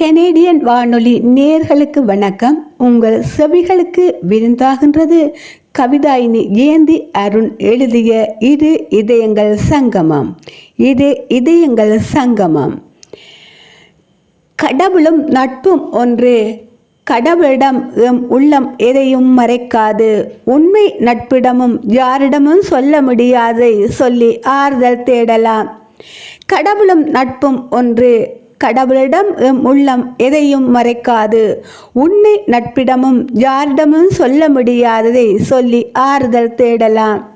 Canadian வானொலி நேர்களுக்கு வணக்கம். உங்கள் செவிகளுக்கு விருந்தாகின்றது. கவிதாயினி ஜெயந்தி அருண் எழுதிய இது இதயங்கள் சங்கமம். இது இதயங்கள் சங்கமம். கடவுளும் நட்பும் ஒன்று. கடவுளிடம் எம் உள்ளம் எதையும் மறைக்காது. உண்மை நட்பிடமும் யாரிடமும் சொல்ல முடியாதை சொல்லி ஆறுதல் தேடலாம். கடவுளும் நட்பும் ஒன்று. கடவுளிடம் எம் உள்ளம் எதையும் மறைக்காது. உன்னை நட்பிடமும் யாரிடமும் சொல்ல முடியாததை சொல்லி ஆறுதல் தேடலாம்.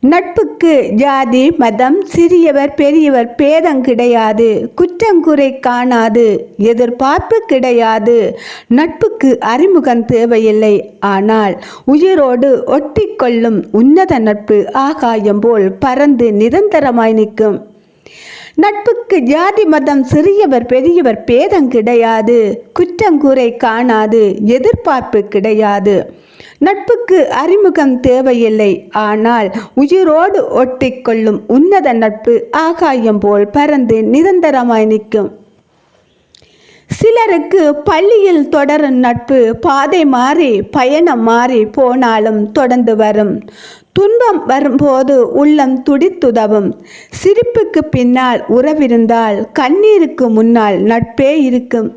நட்புக்கு ஜாதி மதம் சிறியவர் பெரியவர் பேதம் கிடையாது. குற்றங்குறை காணாது. எதிர்பார்ப்பு கிடையாது. நட்புக்கு அறிமுகம் தேவையில்லை. ஆனால் உயிரோடு ஒட்டிக்கொள்ளும் உன்னத நட்பு ஆகாயம் போல் பறந்து நிரந்தரமாய் நிற்கும். நட்புக்கு ஜாதி மதம் சிறியவர் பெரியவர் பேதம் கிடையாது. குற்றங்குறை காணாது எதிர்பார்ப்பு கிடையாது. நட்புக்கு அறிமுகம் தேவையில்லை. ஆனால் உயிரோடு ஒட்டிக்கொள்ளும் உன்னத நட்பு ஆகாயம் போல் பறந்து நிரந்தரமாய் நிற்கும். சிலருக்கு பள்ளியில் தொடரும் நட்பு பாதை மாறி பயணம் மாறி போனாலும் தொடர்ந்து வரும். துன்பம் வரும்போது உள்ளம் துடித்துதவும். சிரிப்புக்கு பின்னால் உறவிருந்தால் கண்ணீருக்கு முன்னால் நட்பே இருக்கும்.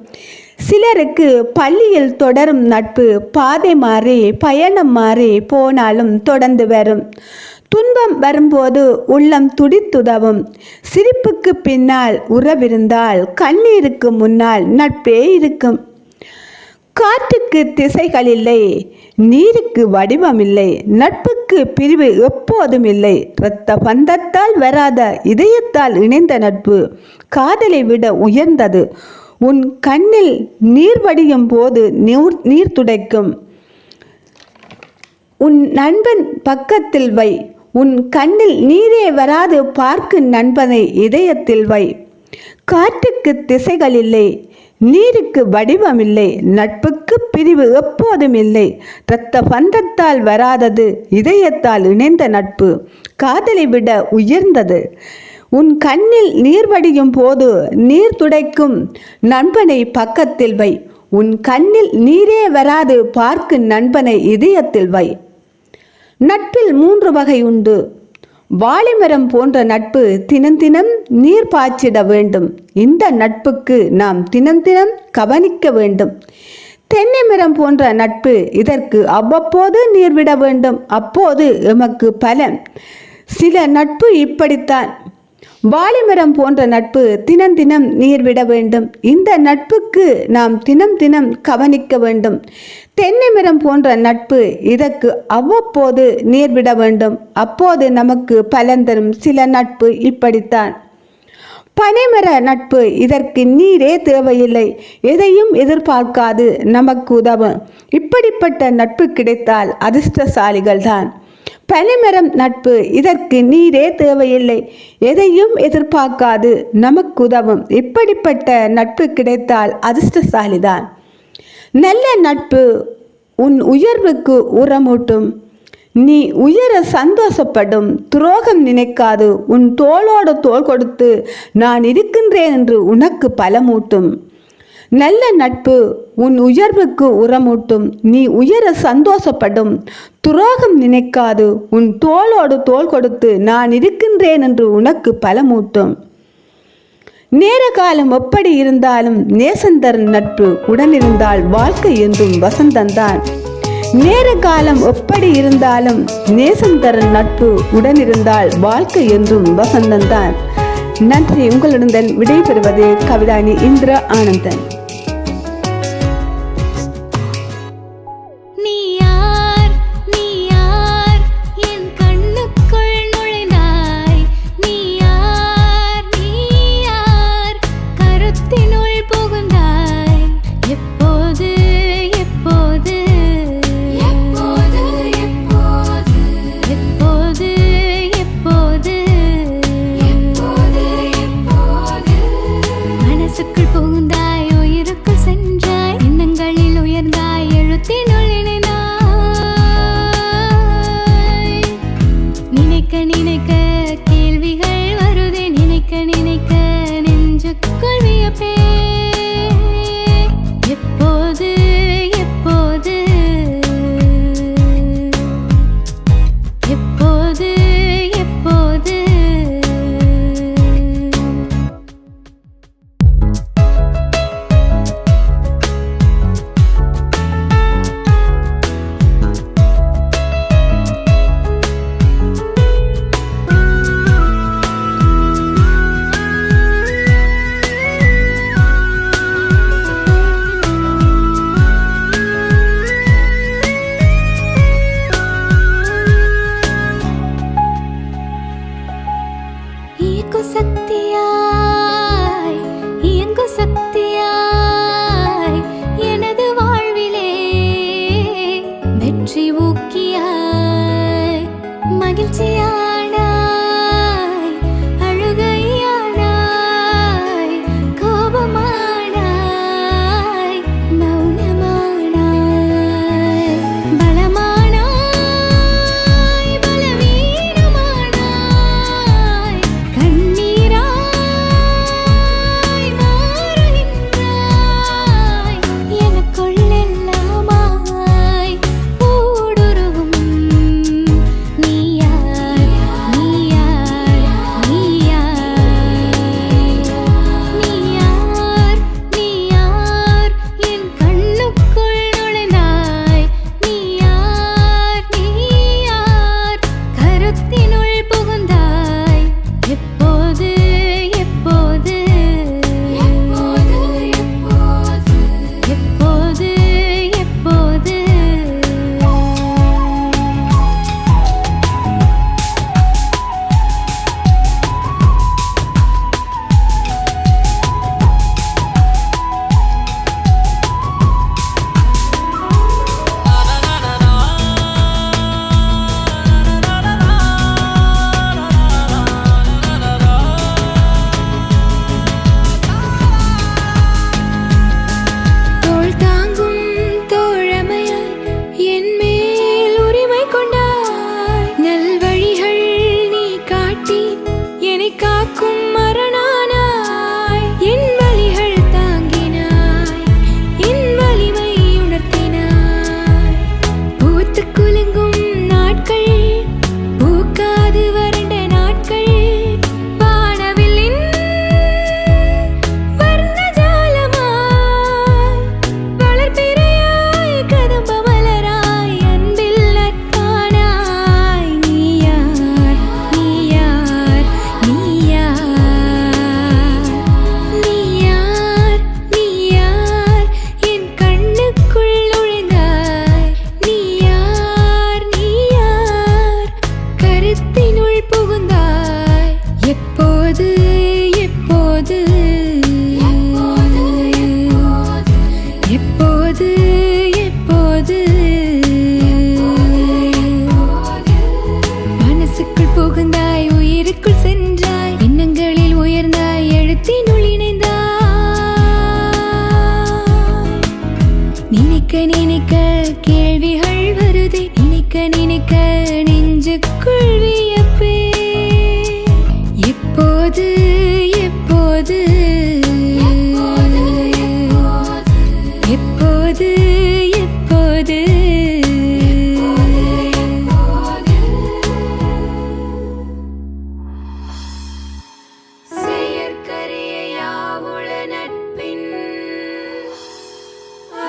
சிலருக்கு பள்ளியில் தொடரும் நட்பு பாதை மாறி பயணம் மாறி போனாலும் தொடர்ந்து வரும். துன்பம் வரும்போது உள்ளம் துடித்துதவும். சிரிப்புக்கு பின்னால் உறவிருந்தால் கண்ணீருக்கு முன்னால் நட்பே இருக்கும். காற்றுக்கு திசைகள் இல்லை நீருக்கு வடிவம் இல்லை நட்புக்கு பிரிவு எப்போதும் இல்லை இரத்த பந்தத்தால் வராத இதயத்தால் இணைந்த நட்பு காதலை விட உயர்ந்தது. உன் கண்ணில் நீர் வடியும் போது நீர் நீர் துடைக்கும். உன் நண்பன் பக்கத்தில் வை. உன் கண்ணில் நீரே வராது பார்க்கு நண்பனை இதயத்தில் வை. காற்றுக்கு திசைகள் இல்லை நீருக்கு வடிவம் இல்லை நட்புக்கு பிரிவு எப்போதும் இல்லை. இரத்த பந்தத்தால் வராதது இதயத்தால் இணைந்த நட்பு காதலை விட உயர்ந்தது. உன் கண்ணில் நீர் வடியும் போது நீர் துடைக்கும் நண்பனை பக்கத்தில் வை. உன் கண்ணில் நீரே வராது பார்க்கு நண்பனை இதயத்தில் வை. நட்பில் மூன்று வகை உண்டு. வாழைமரம் போன்ற நட்பு தினம் தினம் நீர் பாய்ச்சிட வேண்டும். இந்த நட்புக்கு நாம் தினம் தினம் கவனிக்க வேண்டும். தென்னை மரம் போன்ற நட்பு இதற்கு அவ்வப்போது நீர் விட வேண்டும். அப்போது எமக்கு பலன். சில நட்பு இப்படித்தான். வாழைமரம் போன்ற நட்பு தினம் தினம் நீர் விட வேண்டும். இந்த நட்புக்கு நாம் தினம் தினம் கவனிக்க வேண்டும். தென்னை மரம் போன்ற நட்பு இதற்கு அவ்வப்போது நீர் விட வேண்டும். அப்போது நமக்கு பலன் தரும் சில நட்பு இப்படித்தான். பனைமர நட்பு இதற்கு நீரே தேவையில்லை. எதையும் எதிர்பார்க்காது நமக்கு உதவும். இப்படிப்பட்ட நட்பு கிடைத்தால் அதிர்ஷ்டசாலிகள் தான் பனைமரம் நட்பு. இதற்கு நீரே தேவையில்லை. எதையும் எதிர்பார்க்காது. நமக்கு உதவும். இப்படிப்பட்ட நட்பு கிடைத்தால் அதிர்ஷ்டசாலிதான். நல்ல நட்பு உன் உயர்வுக்கு உரமூட்டும். நீ உயர சந்தோஷப்படும். துரோகம் நினைக்காது. உன் தோளோட தோள் கொடுத்து நான் இருக்கின்றேன் என்று உனக்கு பலமூட்டும். நல்ல நட்பு உன் உயர்வுக்கு உரமூட்டும். நீ உயர சந்தோஷப்படும். துரோகம் நினைக்காது. உன் தோளோடு தோல் கொடுத்து நான் இருக்கின்றேன் என்று உனக்கு பலமூட்டும். நேர காலம் எப்படி இருந்தாலும் நேசந்தரன் நட்பு உடனிருந்தால் வாழ்க்கை என்றும் வசந்தந்தான் நேர காலம் எப்படி இருந்தாலும் நேசந்தரன் நட்பு உடனிருந்தால் வாழ்க்கை என்றும் வசந்தந்தான் நன்றி. உங்களுடன் விடைபெறுவது கவிதானி இந்திர ஆனந்தன்.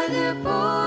the boy.